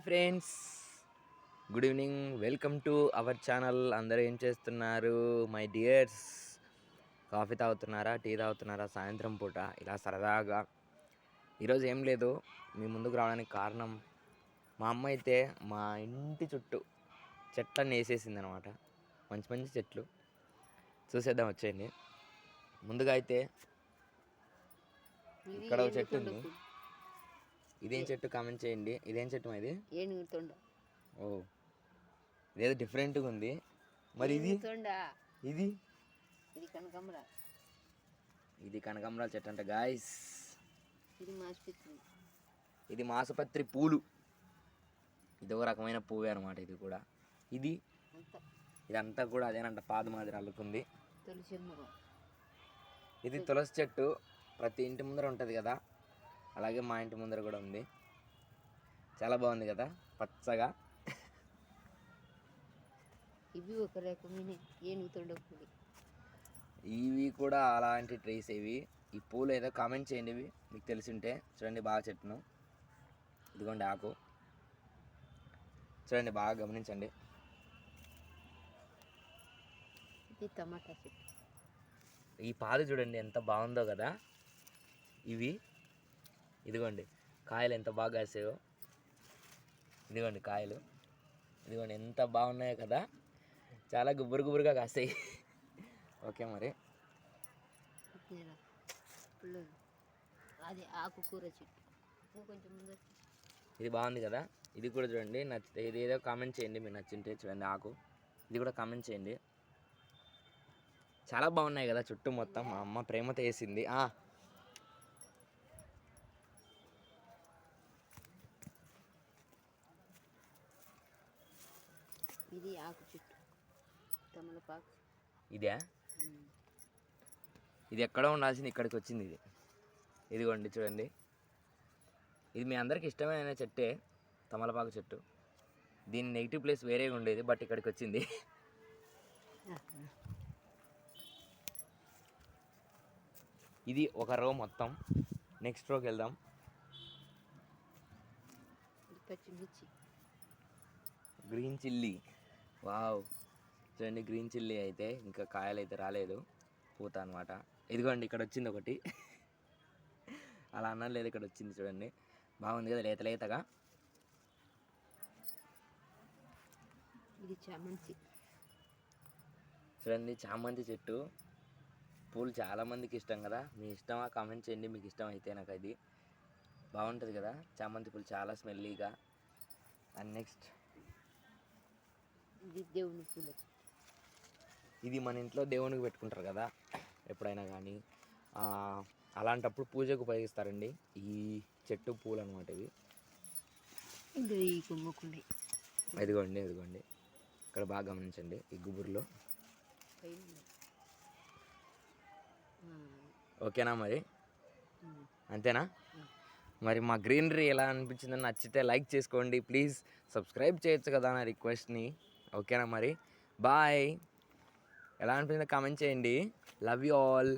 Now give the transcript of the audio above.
Hi friends. Good evening. Welcome to our channel. అందరూ ఏం చేస్తున్నారు? My dears. కాఫీ తాగుతున్నారా? టీ తాగుతున్నారా? సాయంత్రం పూట. ఇలా సరదాగా. ఈరోజు ఏం లేదు. మీ ముందుకు రావడానికి కారణం మా అమ్మ అయితే మా ఇంటి చుట్టూ చెట్లన్నీ వేసేసింది అనమాట మంచి మంచి చెట్లు. చూసేద్దాం వచ్చేయండి. ముందుగా అయితే ఇక్కడ ఒక చెట్టు ఉంది. ఇదేం చెట్టు కామెంట్ చేయండి. ఇదేం చెట్టు ఇది? ఏనుగు తొండ ఓ. ఇదేదో డిఫరెంట్గా ఉంది. మరి ఇది? తొండ ఇది? ఇది కనకమర ఇది కనకాంబరాల చెట్టు అంట గాయస్ ఇది మాస్పిత్రి. ఇది మాసపత్రి పూలు. ఇది ఒక రకమైన పువ్వే అనమాట ఇది కూడా. ఇది? అంత. ఇదంతా కూడా అదేనంట పాదు మాదిరి అల్లుకుంది. తులసి ఇది తులసి చెట్టు. ప్రతి ఇంటి ముందర ఉంటుంది కదా. అలాగే మా ఇంటి ముందర కూడా ఉంది. చాలా బాగుంది కదా పచ్చగా. ఇవి ఒక రకమైన పూలు. ఇవి కూడా అలాంటి ట్రీస్ ఇవి. ఈ పూలు ఏదో కామెంట్ చేయండి ఇవి మీకు తెలిసి ఉంటే చూడండి బాగా చెట్టును. ఇదిగోండి ఆకు. చూడండి బాగా గమనించండి. ఇది టమాటా చెట్టు. ఈ పాదు చూడండి ఎంత బాగుందో కదా. ఇవి ఇదిగోండి కాయలు ఎంత బాగా కాసాయో. ఇదిగోండి కాయలు. ఇదిగోండి ఎంత బాగున్నాయో కదా. చాలా గుబురు గుబురుగా కాస్తాయి ఓకే మరి. అది ఆకుకూర చెట్టు. కొంచెం ఇది బాగుంది కదా. ఇది కూడా చూడండి నచ్చితే ఇది ఏదో కామెంట్ చేయండి మీరు నచ్చింటే చూడండి ఆకు. ఇది కూడా కామెంట్ చేయండి. చాలా బాగున్నాయి కదా చుట్టూ మొత్తం. మా అమ్మ ప్రేమతో వేసింది. ఇది ఆకు చెట్టు. తమలపాకు. ఇదే. ఇది ఎక్కడో ఉండాల్సింది ఇక్కడికి వచ్చింది ఇది. ఇదిగోండి చూడండి. ఇది మీ అందరికి ఇష్టమైన చెట్టే తమలపాకు చెట్టు. దీని నెగిటివ్ ప్లేస్ వేరేగా ఉండేది బట్ ఇక్కడికి వచ్చింది. ఇది ఒక రో మొత్తం. నెక్స్ట్ రోకి వెళ్దాం. పచ్చిమిర్చి. Green chilli. వావ్. చూడండి గ్రీన్ చిల్లీ అయితే ఇంకా కాయలు అయితే రాలేదు. పూత అనమాట ఇదిగోండి ఇక్కడ వచ్చింది ఒకటి. అలా అన్నం లేదు ఇక్కడ వచ్చింది చూడండి. బాగుంది కదా లేత లేతగా? ఇది చామంతి. చూడండి చామంతి చెట్టు. పూలు చాలా మందికి ఇష్టం కదా. మీ ఇష్టమా? కామెంట్ చేయండి. మీకు ఇష్టం అయితే నాకు అది. బాగుంటుంది కదా? చామంతి పూలు చాలా స్మెల్లీగా. అండ్ నెక్స్ట్ ఇది దేవుని పూల ఇది మన ఇంట్లో దేవునికి పెట్టుకుంటారు కదా ఎప్పుడైనా కానీ. అలాంటప్పుడు పూజకు ఉపయోగిస్తారండి. ఈ చెట్టు పూలు అనమాట ఇవి. ఇది ఈ ఇదిగోండి ఇదిగోండి. ఇక్కడ బాగా గమనించండి ఈ గుబురులో. ఓకేనా మరి. అంతేనా? మరి మా గ్రీనరీ ఎలా అనిపించిందని నచ్చితే లైక్ చేసుకోండి. ప్లీజ్ సబ్స్క్రైబ్ చేయొచ్చు కదా నా రిక్వెస్ట్ని. ఓకేనా మరి? బాయ్. ఎలా అనిపించిందో కామెంట్ చేయండి. Love you all